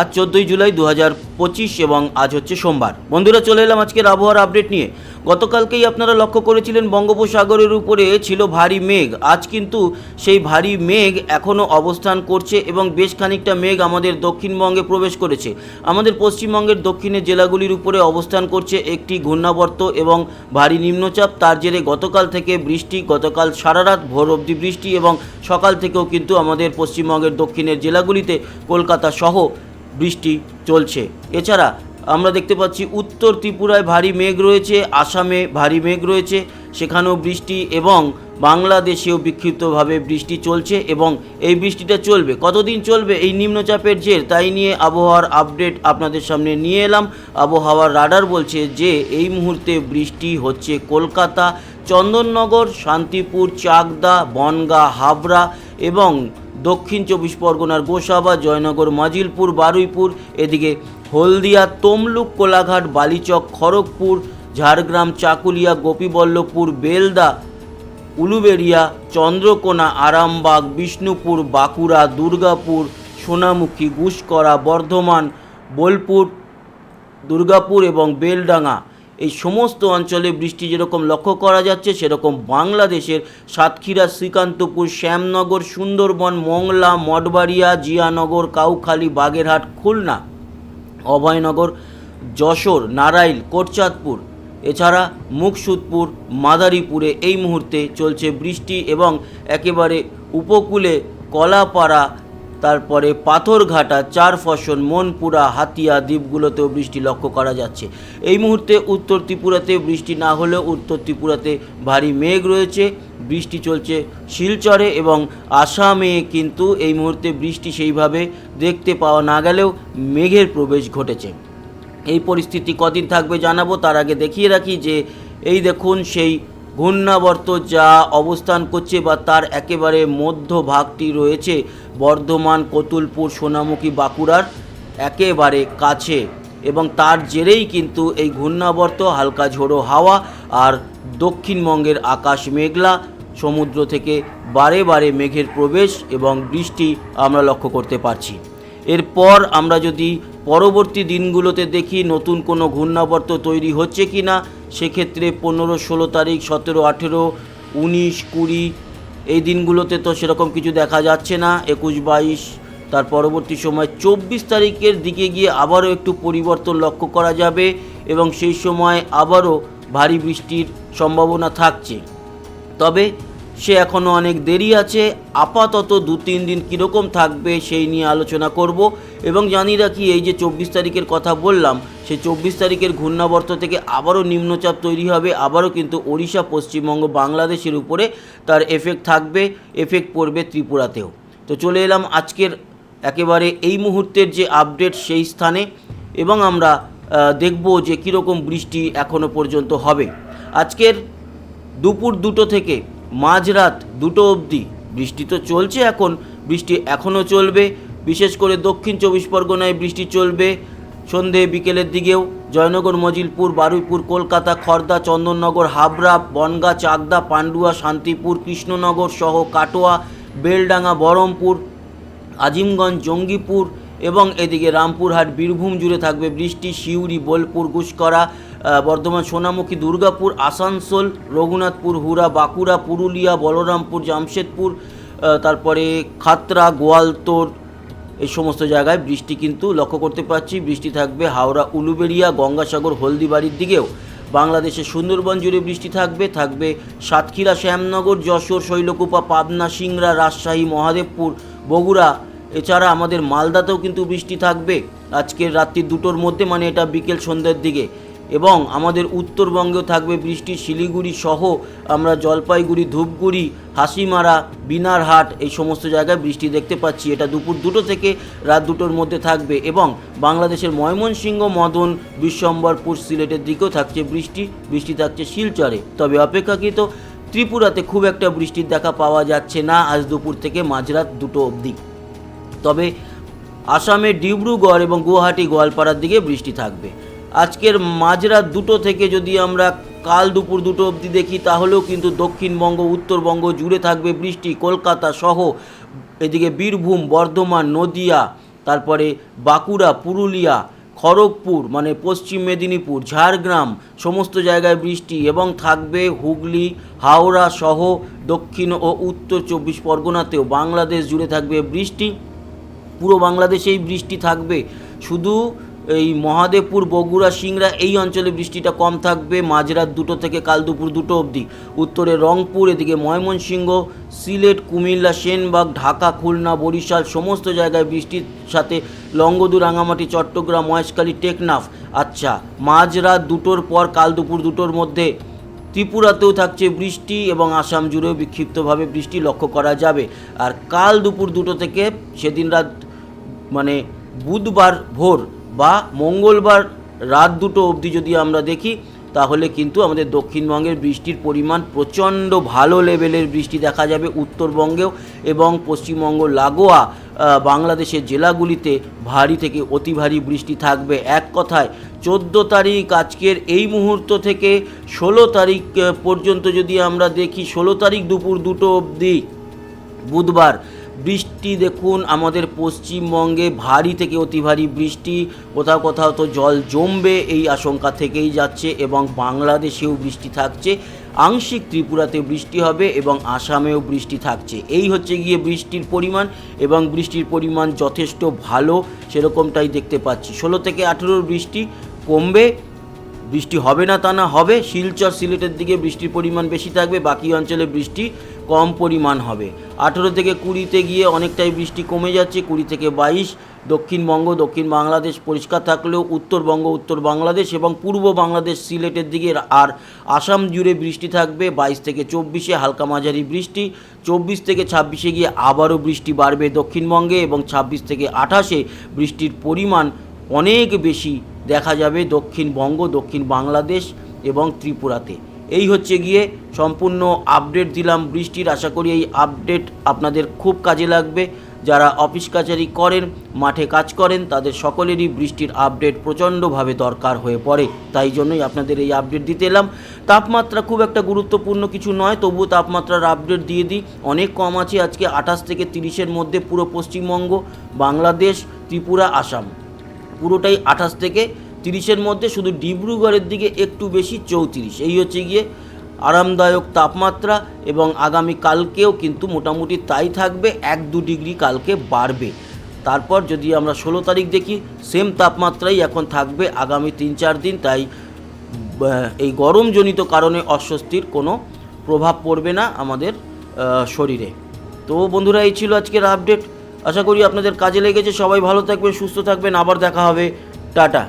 আজ চোদ্দোই জুলাই দু হাজার পঁচিশ এবং আজ হচ্ছে সোমবার। বন্ধুরা, চলে এলাম আজকের আবহাওয়ার আপডেট নিয়ে। গতকালকেই আপনারা লক্ষ্য করেছিলেন, বঙ্গোপসাগরের উপরে ছিল ভারী মেঘ। আজ কিন্তু সেই ভারী মেঘ এখনও অবস্থান করছে এবং বেশ খানিকটা মেঘ আমাদের দক্ষিণবঙ্গে প্রবেশ করেছে। আমাদের পশ্চিমবঙ্গের দক্ষিণের জেলাগুলির উপরে অবস্থান করছে একটি ঘূর্ণাবর্ত এবং ভারী নিম্নচাপ। তার জেরে গতকাল থেকে বৃষ্টি, গতকাল সারা রাত ভোর অবধি বৃষ্টি এবং সকাল থেকেও কিন্তু আমাদের পশ্চিমবঙ্গের দক্ষিণের জেলাগুলিতে কলকাতা সহ বৃষ্টি চলছে। এছাড়া আমরা দেখতে পাচ্ছি উত্তর ত্রিপুরায় ভারী মেঘ রয়েছে, আসামে ভারী মেঘ রয়েছে, সেখানেও বৃষ্টি এবং বাংলাদেশেও বিক্ষিপ্তভাবে বৃষ্টি চলছে এবং এই বৃষ্টিটা চলবে। কতদিন চলবে এই নিম্নচাপের জের তাই নিয়ে আবহাওয়ার আপডেট আপনাদের সামনে নিয়ে এলাম। আবহাওয়ার রাডার বলছে যে এই মুহূর্তে বৃষ্টি হচ্ছে কলকাতা, চন্দননগর, শান্তিপুর, চাকদা, বনগা, হাবড়া এবং দক্ষিণ চব্বিশ পরগনার গোসাবা, জয়নগর, মাজিলপুর, বারুইপুর, এদিকে হলদিয়া, তমলুক, কোলাঘাট, বালিচক, খড়গপুর, ঝাড়গ্রাম, চাকুলিয়া, গোপীবল্লভপুর, বেলদা, উলুবেড়িয়া, চন্দ্রকোনা, আরামবাগ, বিষ্ণুপুর, বাঁকুড়া, দুর্গাপুর, সোনামুখী গুসকরা বর্ধমান, বোলপুর, দুর্গাপুর এবং বেলডাঙ্গা। এই সমস্ত অঞ্চলে বৃষ্টি যেরকম লক্ষ্য করা যাচ্ছে, সেরকম বাংলাদেশের সাতক্ষীরা, শ্রীকান্তপুর, শ্যামনগর, সুন্দরবন, মংলা, মঠবাড়িয়া, জিয়ানগর, কাউখালী, বাগেরহাট, খুলনা, অভয়নগর, যশোর নারাইল কোটচাঁদপুর, এছাড়া মুকসুদপুর, মাদারীপুরে এই মুহূর্তে চলছে বৃষ্টি এবং একেবারে উপকূলে কলাপাড়া তারপরে পাথরঘাটা চার ফসল, মনপুরা, হাতিয়া দ্বীপগুলোতেও বৃষ্টি লক্ষ্য করা যাচ্ছে। এই মুহূর্তে উত্তর ত্রিপুরাতে বৃষ্টি না হলেও উত্তর ত্রিপুরাতে ভারী মেঘ রয়েছে, বৃষ্টি চলছে শিলচরে এবং আসামে কিন্তু এই মুহূর্তে বৃষ্টি সেইভাবে দেখতে পাওয়া না গেলেও মেঘের প্রবেশ ঘটেছে। এই পরিস্থিতি কদিন থাকবে জানাব, তার আগে দেখিয়ে রাখি যে এই দেখুন সেই ঘূর্ণাবর্ত যা অবস্থান করছে বা তার একেবারে মধ্য ভাগটি রয়েছে বর্ধমান, কতুলপুর, সোনামুখী, বাঁকুড়ার একেবারে কাছে। এবং তার জেরেই কিন্তু এই ঘূর্ণাবর্ত, হালকা ঝোড়ো হাওয়া আর দক্ষিণবঙ্গের আকাশ মেঘলা, সমুদ্র থেকে বারে বারে মেঘের প্রবেশ এবং বৃষ্টি আমরা লক্ষ্য করতে পারছি। এরপর আমরা যদি পরবর্তী দিনগুলোতে দেখি নতুন কোনো ঘূর্ণাবর্ত তৈরি হচ্ছে কি না। সেক্ষেত্রে পনেরো, ষোলো তারিখ, সতেরো, আঠেরো, উনিশ, কুড়ি, এই দিনগুলোতে তো সেরকম কিছু দেখা যাচ্ছে না। একুশ, বাইশ, তার পরবর্তী সময় চব্বিশ তারিখের দিকে গিয়ে আবারও একটু পরিবর্তন লক্ষ্য করা যাবে এবং সেই সময় আবারও ভারী বৃষ্টির সম্ভাবনা থাকছে। তবে সে এখনও অনেক দেরি আছে। আপাতত দু তিন দিন কীরকম থাকবে সেই নিয়ে আলোচনা করব এবং জানিয়ে রাখি, এই যে চব্বিশ তারিখের কথা বললাম, সেই চব্বিশ তারিখের ঘূর্ণাবর্ত থেকে আবারও নিম্নচাপ তৈরি হবে। আবারও কিন্তু ওড়িশা, পশ্চিমবঙ্গ, বাংলাদেশের উপরে তার এফেক্ট থাকবে এফেক্ট পড়বে ত্রিপুরাতেও। তো চলে এলাম আজকের একেবারে এই মুহূর্তের যে আপডেট সেই স্থানে এবং আমরা দেখব যে কীরকম বৃষ্টি এখনও পর্যন্ত হবে। আজকের দুপুর দুটো থেকে মাঝরাত দুটো অবধি। বৃষ্টি তো চলছে এখন, বৃষ্টি এখনও চলবে। বিশেষ করে দক্ষিণ চব্বিশ পরগনায় বৃষ্টি চলবে। সন্ধে বিকেলের দিকেও জয়নগর, মজিলপুর, বারুইপুর, কলকাতা, খর্দা, চন্দননগর, হাবড়া, বনগা, চাকদা, পান্ডুয়া, শান্তিপুর, কৃষ্ণনগর সহ কাটোয়া, বেলডাঙ্গা, বহরমপুর, আজিমগঞ্জ, জঙ্গিপুর এবং এদিকে রামপুরহাট, বীরভূম জুড়ে থাকবে বৃষ্টি। সিউড়ি, বোলপুর গুসকরা বর্ধমান সোনামুখী, দুর্গাপুর, আসানসোল, রঘুনাথপুর হুরা বাঁকুড়া, পুরুলিয়া, বলরামপুর, জামশেদপুর তারপরে খাতরা, গোয়ালতোর, এই সমস্ত জায়গায় বৃষ্টি কিন্তু লক্ষ্য করতে পারছি। বৃষ্টি থাকবে হাওড়া, উলুবেড়িয়া, গঙ্গাসাগর, হলদিবাড়ির দিকেও। বাংলাদেশের সুন্দরবন জুড়ে বৃষ্টি থাকবে থাকবে সাতক্ষীরা, শ্যামনগর, যশোর, শৈলকুপা, পাবনা, সিংড়া, রাজশাহী, মহাদেবপুর, বগুড়া। এছাড়া আমাদের মালদাতেও কিন্তু বৃষ্টি থাকবে। আজকের রাত্রি দুটোর মধ্যে মানে এটা বিকেল সন্ধ্যের দিকে। এবং আমাদের উত্তরবঙ্গেও থাকবে বৃষ্টি, শিলিগুড়ি সহ আমরা জলপাইগুড়ি, ধূপগুড়ি, হাসিমারা, বিনারহাট এই সমস্ত জায়গায় বৃষ্টি দেখতে পাচ্ছি। এটা দুপুর দুটো থেকে রাত দুটোর মধ্যে থাকবে এবং বাংলাদেশের ময়মনসিংহ, মদন, বিশ্বম্বরপুর সিলেটের দিকেও থাকছে বৃষ্টি বৃষ্টি থাকছে শিলচরে। তবে অপেক্ষাকৃত ত্রিপুরাতে খুব একটা বৃষ্টির দেখা পাওয়া যাচ্ছে না আজ দুপুর থেকে মাঝরাত দুটো অবধি। তবে আসামের ডিব্রুগড় এবং গুয়াহাটি, গোয়ালপাড়ার দিকে বৃষ্টি থাকবে। আজকের মাঝরাত দুটো থেকে যদি আমরা কাল দুপুর দুটো অবধি দেখি, তাহলেও কিন্তু দক্ষিণবঙ্গ, উত্তরবঙ্গ জুড়ে থাকবে বৃষ্টি। কলকাতা সহ এদিকে বীরভূম, বর্ধমান, নদিয়া, তারপরে বাঁকুড়া, পুরুলিয়া, খড়গপুর মানে পশ্চিম মেদিনীপুর, ঝাড়গ্রাম, সমস্ত জায়গায় বৃষ্টি এবং থাকবে হুগলি, হাওড়া সহ দক্ষিণ ও উত্তর চব্বিশ পরগনাতেও বাংলাদেশ জুড়ে থাকবে বৃষ্টি। পুরো বাংলাদেশেই বৃষ্টি থাকবে। শুধু এই মহাদেবপুর, বগুড়া, সিংড়া এই অঞ্চলে বৃষ্টিটা কম থাকবে। মাঝরাত দুটো থেকে কাল দুপুর দুটো অবধি। উত্তরে রংপুর, এদিকে ময়মনসিংহ, সিলেট, কুমিল্লা, সেনবাগ, ঢাকা, খুলনা, বরিশাল সমস্ত জায়গায় বৃষ্টির সাথে লঙ্গদু রাঙামাটি, চট্টগ্রাম, মহেশখালী, টেকনাফ। আচ্ছা মাঝরাত দুটোর পর কাল দুপুর দুটোর মধ্যে ত্রিপুরাতেও থাকছে বৃষ্টি এবং আসাম জুড়েও বিক্ষিপ্তভাবে বৃষ্টি লক্ষ্য করা যাবে। আর কাল দুপুর দুটো থেকে সেদিন রাত মানে বুধবার ভোর বা মঙ্গলবার রাত দুটো অবধি যদি আমরা দেখি, তাহলে কিন্তু আমাদের দক্ষিণবঙ্গের বৃষ্টির পরিমাণ প্রচণ্ড ভালো লেভেলের বৃষ্টি দেখা যাবে উত্তরবঙ্গেও এবং পশ্চিমবঙ্গ লাগোয়া বাংলাদেশের জেলাগুলিতে ভারী থেকে অতি ভারী বৃষ্টি থাকবে। এক কথায়, চোদ্দ তারিখ আজকের এই মুহূর্ত থেকে ষোলো তারিখ পর্যন্ত যদি আমরা দেখি, ষোলো তারিখ দুপুর দুটো অবধি, বুধবার বৃষ্টি দেখুন, আমাদের পশ্চিমবঙ্গে ভারী থেকে অতি ভারী বৃষ্টি, কোথাও কোথাও তো জল জমবে এই আশঙ্কা থেকেই যাচ্ছে এবং বাংলাদেশেও বৃষ্টি থাকছে। আংশিক ত্রিপুরাতে বৃষ্টি হবে এবং আসামেও বৃষ্টি থাকছে। এই হচ্ছে গিয়ে বৃষ্টির পরিমাণ এবং বৃষ্টির পরিমাণ যথেষ্ট ভালো সেরকমটাই দেখতে পাচ্ছি। ষোলো থেকে আঠেরোর বৃষ্টি কমবে, বৃষ্টি হবে না তা না হবে। শিলচর সিলেটের দিকে বৃষ্টির পরিমাণ বেশি থাকবে, বাকি অঞ্চলে বৃষ্টি কম পরিমাণ হবে। আঠেরো থেকে কুড়িতে গিয়ে অনেকটাই বৃষ্টি কমে যাচ্ছে, কুড়ি থেকে বাইশ। দক্ষিণবঙ্গ, দক্ষিণ বাংলাদেশ পরিষ্কার থাকলেও উত্তরবঙ্গ, উত্তর বাংলাদেশ এবং পূর্ব বাংলাদেশ সিলেটের দিকে আর আসাম জুড়ে বৃষ্টি থাকবে। বাইশ থেকে চব্বিশে হালকা মাঝারি বৃষ্টি, চব্বিশ থেকে ছাব্বিশে গিয়ে আবারও বৃষ্টি বাড়বে দক্ষিণবঙ্গে এবং ছাব্বিশ থেকে আঠাশে বৃষ্টির পরিমাণ অনেক বেশি দেখা যাবে দক্ষিণবঙ্গ, দক্ষিণ বাংলাদেশ এবং ত্রিপুরাতে। এই হচ্ছে গিয়ে সম্পূর্ণ আপডেট দিলাম বৃষ্টির, আশা করি এই আপডেট আপনাদের খুব কাজে লাগবে। যারা অফিস কাচারি করেন, মাঠে কাজ করেন, তাদের সকলেরই বৃষ্টির আপডেট প্রচণ্ডভাবে দরকার হয়ে পড়ে। তাই জন্যই আপনাদের এই আপডেট দিতে এলাম। তাপমাত্রা খুব একটা গুরুত্বপূর্ণ কিছু নয়, তবুও তাপমাত্রার আপডেট দিয়ে দিই। অনেক কম আছে আজকে আঠাশ থেকে তিরিশের মধ্যে পুরো পশ্চিমবঙ্গ, বাংলাদেশ, ত্রিপুরা, আসাম। পুরোটাই আঠাশ থেকে তিরিশের মধ্যে শুধু ডিব্রুগড়ের দিকে একটু বেশি চৌত্রিশ। এই হচ্ছে গিয়ে আরামদায়ক তাপমাত্রা এবং আগামী কালকেও কিন্তু মোটামুটি তাই থাকবে, এক দু ডিগ্রি কালকে বাড়বে। তারপর যদি আমরা ষোলো তারিখ দেখি সেম তাপমাত্রাই এখন থাকবে আগামী তিন চার দিন। তাই এই গরমজনিত কারণে অস্বস্তির কোনো প্রভাব পড়বে না আমাদের শরীরে। তো বন্ধুরা, এই ছিল আজকের আপডেট আশা করি আপনাদের কাজে লেগেছে। সবাই ভালো থাকবেন, সুস্থ থাকবেন। আবার দেখা হবে। টাটা।